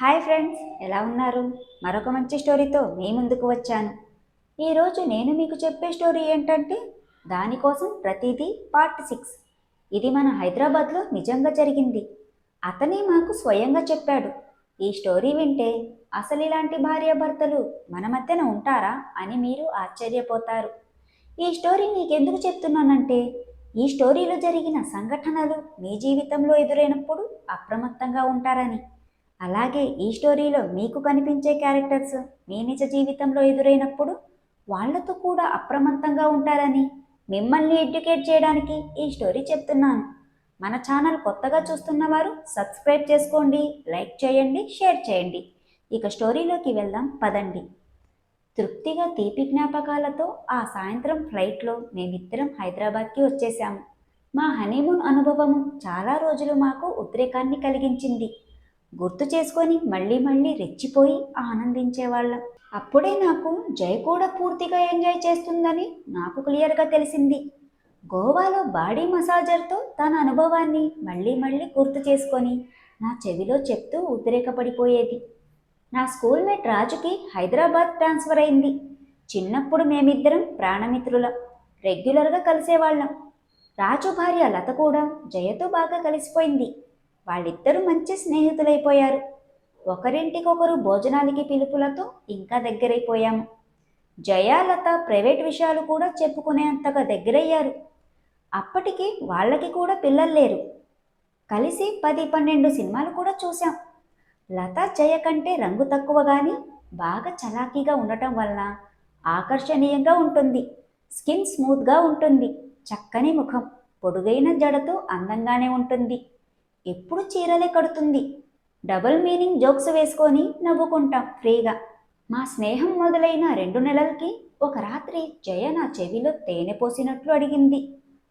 Hi friends ఎలా ఉన్నారు? మరొక మంచి స్టోరీతో మీ ముందుకు వచ్చాను. ఈరోజు నేను మీకు చెప్పే స్టోరీ ఏంటంటే దానికోసం ప్రతిదీ పార్ట్ సిక్స్. ఇది మన హైదరాబాద్లో నిజంగా జరిగింది. అతనే మాకు స్వయంగా చెప్పాడు ఈ స్టోరీ వింటే అసలు ఇలాంటి భార్యాభర్తలు మన మధ్యన ఉంటారా? అని మీరు ఆశ్చర్యపోతారు. ఈ స్టోరీ మీకెందుకు చెప్తున్నానంటే ఈ స్టోరీలో జరిగిన సంఘటనలు మీ జీవితంలో ఎదురైనప్పుడు అప్రమత్తంగా ఉంటారని. అలాగే ఈ స్టోరీలో మీకు కనిపించే క్యారెక్టర్స్ మీ నిజ జీవితంలో ఎదురైనప్పుడు వాళ్ళతో కూడా అప్రమత్తంగా ఉంటారని మిమ్మల్ని ఎడ్యుకేట్ చేయడానికి ఈ స్టోరీ చెప్తున్నాను. మన ఛానల్ కొత్తగా చూస్తున్న వారు సబ్స్క్రైబ్ చేసుకోండి లైక్ చేయండి షేర్ చేయండి. ఇక స్టోరీలోకి వెళ్దాం పదండి. తృప్తిగా తీపి జ్ఞాపకాలతో ఆ సాయంత్రం ఫ్లైట్లో మేమిద్దరం హైదరాబాద్కి వచ్చేసాము మా హనీమూన్ అనుభవము చాలా రోజులు మాకు ఉద్రేకాన్ని కలిగించింది. గుర్తు చేసుకొని మళ్ళీ మళ్ళీ రెచ్చిపోయి ఆనందించేవాళ్ళం. అప్పుడే నాకు జయ కూడా పూర్తిగా ఎంజాయ్ చేస్తుందని నాకు క్లియర్గా తెలిసింది. గోవాలో బాడీ మసాజర్తో తన అనుభవాన్ని మళ్ళీ మళ్ళీ గుర్తు చేసుకొని నా చెవిలో చెప్తూ ఉద్రేకపడిపోయేది. నా స్కూల్మేట్ రాజుకి హైదరాబాద్ ట్రాన్స్ఫర్ అయింది. చిన్నప్పుడు మేమిద్దరం ప్రాణమిత్రులం రెగ్యులర్గా కలిసేవాళ్ళం. రాజు భార్య లత కూడా జయతో బాగా కలిసిపోయింది. వాళ్ళిద్దరూ మంచి స్నేహితులైపోయారు. ఒకరింటికొకరు భోజనాలకి పిలుపులతో ఇంకా దగ్గరైపోయాము. జయాలత ప్రైవేట్ విషయాలు కూడా చెప్పుకునేంతగా దగ్గరయ్యారు. అప్పటికి వాళ్ళకి కూడా పిల్లలు లేరు. కలిసి పది పన్నెండు సినిమాలు కూడా చూశాం. లత జయ కంటే రంగు తక్కువ కానీ బాగా చలాకీగా ఉండటం వలన ఆకర్షణీయంగా ఉంటుంది. స్కిన్ స్మూత్గా ఉంటుంది. చక్కని ముఖం. పొడుగైన జడతో అందంగానే ఉంటుంది. ఎప్పుడు చీరలే కడుతుంది. డబుల్ మీనింగ్ జోక్స్ వేసుకొని నవ్వుకుంటాం ఫ్రీగా. మా స్నేహం మొదలైన రెండు నెలలకి ఒక రాత్రి జయ నా చెవిలో తేనె పోసినట్లు అడిగింది.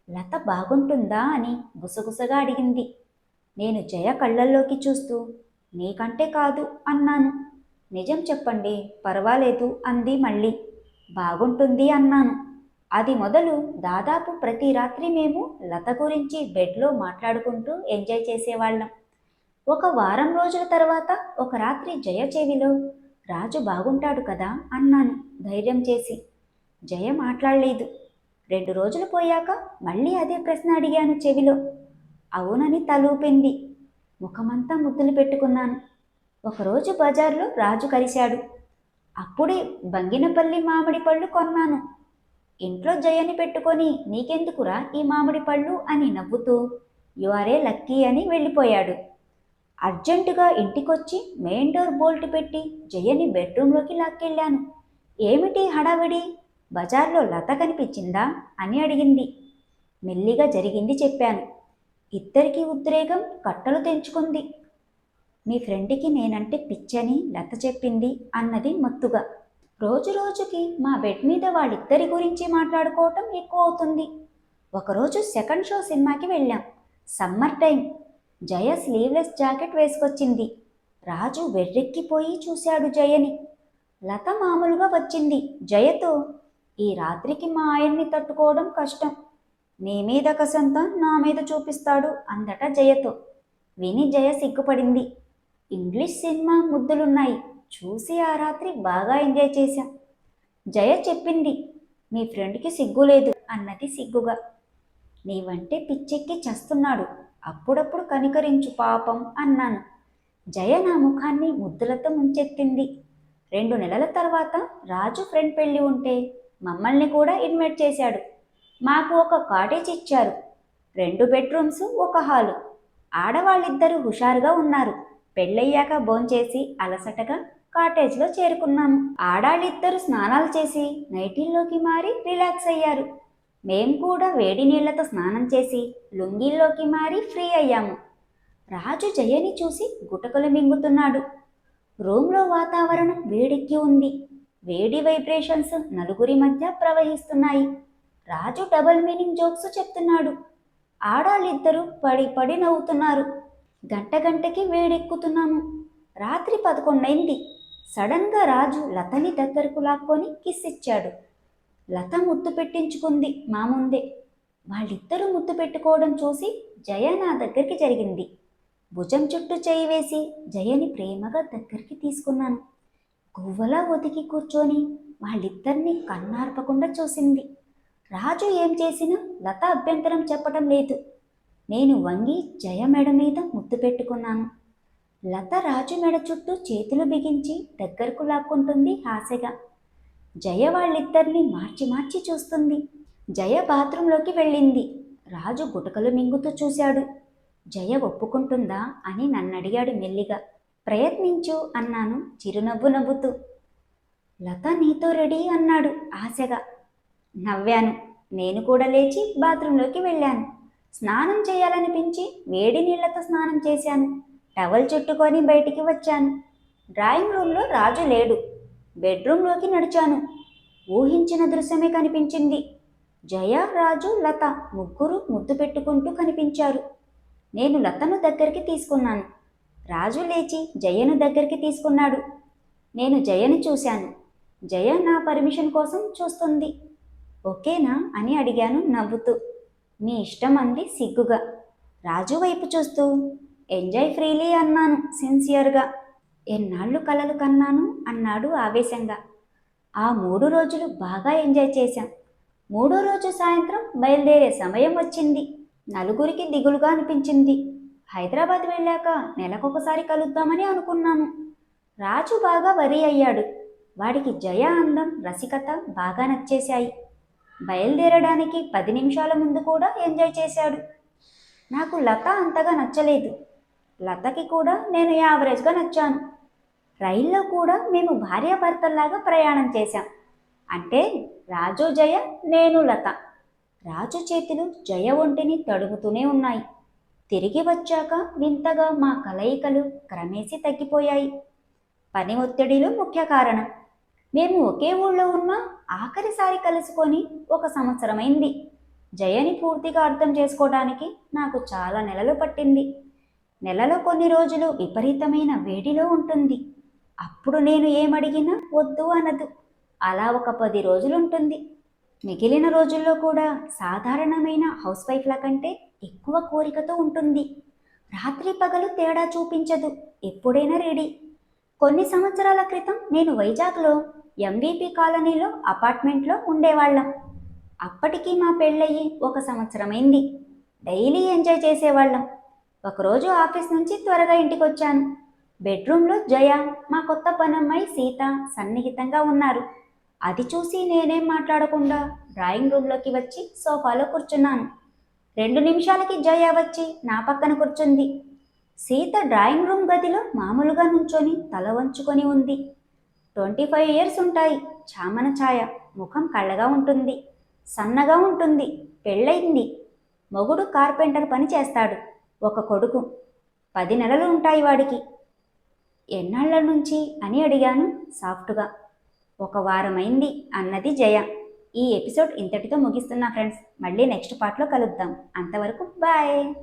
లత బాగుంటుందా అని గుసగుసగా అడిగింది. నేను జయ కళ్ళల్లోకి చూస్తూ నీకంటే కాదు అన్నాను. నిజం చెప్పండి పర్వాలేదు అంది మళ్ళీ. బాగుంటుంది అన్నాను. అది మొదలు దాదాపు ప్రతి రాత్రి మేము లత గురించి బెడ్లో మాట్లాడుకుంటూ ఎంజాయ్ చేసేవాళ్ళం. ఒక వారం రోజుల తర్వాత ఒక రాత్రి జయ చెవిలో రాజు బాగుంటాడు కదా అన్నాను ధైర్యం చేసి. జయ మాట్లాడలేదు. రెండు రోజులు పోయాక మళ్ళీ అదే ప్రశ్న అడిగాను చెవిలో. అవునని తలూపింది. ముఖమంతా ముద్దులు పెట్టుకున్నాను. ఒకరోజు బజార్లో రాజు కలిశాడు. అప్పుడే బంగినపల్లి మామిడి పళ్ళు కొన్నాను. ఇంట్లో జయని పెట్టుకొని నీకెందుకురా ఈ మామిడి పళ్ళు అని నవ్వుతూ యువరే లక్కీ అని వెళ్ళిపోయాడు. అర్జెంటుగా ఇంటికొచ్చి మెయిన్ డోర్ బోల్ట్ పెట్టి జయని బెడ్రూమ్లోకి లాక్కెళ్ళాను. ఏమిటి హడావిడి? బజార్లో లత కనిపించిందా? అని అడిగింది. మెల్లిగా జరిగింది చెప్పాను. ఇద్దరికి ఉద్రేగం కట్టలు తెంచుకుంది. మీ ఫ్రెండ్కి నేనంటే పిచ్చని లత చెప్పింది అన్నది మత్తుగా. రోజు రోజుకి మా బెడ్ మీద వాళ్ళిద్దరి గురించి మాట్లాడుకోవటం ఎక్కువ అవుతుంది. ఒకరోజు సెకండ్ షో సినిమాకి వెళ్ళాం. Summer time. Jaya sleeveless jacket వేసుకొచ్చింది. Raju వెర్రెక్కిపోయి చూశాడు జయని. లత మామూలుగా వచ్చింది. జయతో ఈ రాత్రికి మా ఆయన్ని తట్టుకోవడం కష్టం. నీ మీద కసంతా నా మీద చూపిస్తాడు అందట జయతో. విని జయ సిగ్గుపడింది. ఇంగ్లీష్ సినిమా ముద్దులున్నాయి. చూసి ఆ రాత్రి బాగా ఎంజాయ్ చేశాం. జయ చెప్పింది మీ ఫ్రెండ్కి సిగ్గు లేదు అన్నది సిగ్గుగా. నీవంటే పిచ్చెక్కి చస్తున్నాడు అప్పుడప్పుడు కనికరించు పాపం అన్నాను. జయ నా ముఖాన్ని ముద్దులతో ముంచెత్తింది. రెండు నెలల తర్వాత రాజు ఫ్రెండ్ పెళ్ళి ఉంటే మమ్మల్ని కూడా ఇన్వైట్ చేశాడు. మాకు ఒక కాటేజ్ ఇచ్చారు రెండు బెడ్రూమ్స్ ఒక హాలు. ఆడవాళ్ళిద్దరూ హుషారుగా ఉన్నారు. పెళ్ళయ్యాక భోంచేసి అలసటగా కాటేజ్లో చేరుకున్నాము. ఆడాళ్ళిద్దరూ స్నానాలు చేసి నైటీల్లోకి మారి రిలాక్స్ అయ్యారు. మేం కూడా వేడి నీళ్ళతో స్నానం చేసి లుంగీల్లోకి మారి ఫ్రీ అయ్యాము. రాజు జయని చూసి గుటకలు మింగుతున్నాడు. రూమ్లో వాతావరణం వేడెక్కి ఉంది. వేడి వైబ్రేషన్స్ నలుగురి మధ్య ప్రవహిస్తున్నాయి. రాజు డబల్ మీనింగ్ జోక్స్ చెప్తున్నాడు. ఆడాళ్ళిద్దరూ పడి పడి నవ్వుతున్నారు. గంట గంటకి వేడెక్కుతున్నాము. రాత్రి పదకొండైంది. సడన్గా రాజు లతని దగ్గరకు లాక్కొని కిస్ ఇచ్చాడు లత ముద్దు పెట్టించుకుంది మా ముందే. వాళ్ళిద్దరూ ముద్దు పెట్టుకోవడం చూసి జయ నా దగ్గరికి జరిగింది. భుజం చుట్టూ చేయి వేసి జయని ప్రేమగా దగ్గరికి తీసుకున్నాను. గువ్వలా ఒదిగి కూర్చొని వాళ్ళిద్దరినీ కన్నార్పకుండా చూసింది. రాజు ఏం చేసినా లత అభ్యంతరం చెప్పడం లేదు. నేను వంగి జయ మెడ మీద ముద్దు పెట్టుకున్నాను. లత రాజు మెడ చుట్టూ చేతులు బిగించి దగ్గరకు లాక్కుంటుంది ఆశగా జయ వాళ్ళిద్దరిని మార్చి మార్చి చూస్తుంది. జయ బాత్రూంలోకి వెళ్ళింది. రాజు గుటకలు మింగుతూ చూశాడు. జయ ఒప్పుకుంటుందా అని నన్ను అడిగాడు మెల్లిగా. ప్రయత్నించు అన్నాను చిరునవ్వు నవ్వుతూ. లత నీతో రెడీ అన్నాడు ఆశగా నవ్వాను. నేను కూడా లేచి బాత్రూంలోకి వెళ్ళాను. స్నానం చేయాలనిపించి వేడి నీళ్ళతో స్నానం చేశాను. టవల్ చుట్టుకొని బయటికి వచ్చాను. డ్రాయింగ్ రూమ్లో రాజు లేడు. బెడ్రూమ్లోకి నడిచాను. ఊహించిన దృశ్యమే కనిపించింది. జయ రాజు లత ముగ్గురు ముద్దు పెట్టుకుంటూ కనిపించారు. నేను లతను దగ్గరికి తీసుకున్నాను. రాజు లేచి జయను దగ్గరికి తీసుకున్నాడు. నేను జయను చూశాను. జయ నా పర్మిషన్ కోసం చూస్తుంది. ఓకేనా అని అడిగాను నవ్వుతూ. మీ ఇష్టం అంది సిగ్గుగా. రాజు వైపు చూస్తూ ఎంజాయ్ ఫ్రీలీ అన్నాను సిన్సియర్గా. ఎన్నాళ్ళు కలలు కన్నాను అన్నాడు ఆవేశంగా. ఆ మూడు రోజులు బాగా ఎంజాయ్ చేశాం. మూడో రోజు సాయంత్రం బయలుదేరే సమయం వచ్చింది. నలుగురికి దిగులుగా అనిపించింది. హైదరాబాద్ వెళ్ళాక నెలకొకసారి కలుద్దామని అనుకున్నాను. రాజు బాగా వరి అయ్యాడు. వాడికి జయ అందం రసికత బాగా నచ్చేశాయి. బయలుదేరడానికి పది నిమిషాల ముందు కూడా ఎంజాయ్ చేశాడు. నాకు లత అంతగా నచ్చలేదు. లతకి కూడా నేను యావరేజ్గా నచ్చాను. రైల్లో కూడా మేము భార్యాభర్తల్లాగా ప్రయాణం చేశాం. అంటే రాజు జయ నేను లత. రాజు చేతులు జయ ఒంటిని తడుముతూనే ఉన్నాయి. తిరిగి వచ్చాక వింతగా మా కలయికలు క్రమేసి తగ్గిపోయాయి. పని ఒత్తిడిలు ముఖ్య కారణం. మేము ఒకే ఊళ్ళో ఉన్న ఆఖరిసారి కలుసుకొని ఒక సంవత్సరమైంది. జయని పూర్తిగా అర్థం చేసుకోవడానికి నాకు చాలా నెలలు పట్టింది. నెలలో కొన్ని రోజులు విపరీతమైన వేడిలో ఉంటుంది. అప్పుడు నేను ఏమడిగినా వద్దు అనదు. అలా ఒక పది రోజులు ఉంటుంది మిగిలిన రోజుల్లో కూడా సాధారణమైన హౌస్ వైఫ్ల కంటే ఎక్కువ కోరికతో ఉంటుంది. రాత్రి పగలు తేడా చూపించదు. ఎప్పుడైనా రెడీ. కొన్ని సంవత్సరాల క్రితం నేను వైజాగ్లో ఎంవీపీ కాలనీలో అపార్ట్మెంట్లో ఉండేవాళ్ళం. అప్పటికి మా పెళ్ళయ్యి ఒక సంవత్సరమైంది. డైలీ ఎంజాయ్ చేసేవాళ్ళం. ఒకరోజు ఆఫీస్ నుంచి త్వరగా ఇంటికి వచ్చాను బెడ్రూమ్లో జయ మా కొత్త పనమ్మాయి సీత సన్నిహితంగా ఉన్నారు. అది చూసి నేనేం మాట్లాడకుండా డ్రాయింగ్ రూమ్లోకి వచ్చి సోఫాలో కూర్చున్నాను. రెండు నిమిషాలకి జయ వచ్చి నా పక్కన కూర్చుంది. సీత డ్రాయింగ్ రూమ్ గదిలో మామూలుగా నుంచొని తల వంచుకొని ఉంది. ట్వంటీ ఫైవ్ ఇయర్స్ ఉంటాయి. చామన ఛాయ. ముఖం కళ్ళగా ఉంటుంది. సన్నగా ఉంటుంది. పెళ్ళయింది. మొగుడు కార్పెంటర్ పని చేస్తాడు. ఒక కొడుకు. పది నెలలు ఉంటాయి వాడికి. ఎన్నాళ్ళ నుంచి అని అడిగాను సాఫ్ట్గా. ఒక వారమైంది అన్నది జయ. ఈ ఎపిసోడ్ ఇంతటితో ముగిస్తున్నా ఫ్రెండ్స్. మళ్ళీ నెక్స్ట్ పార్ట్లో కలుద్దాం. అంతవరకు బాయ్.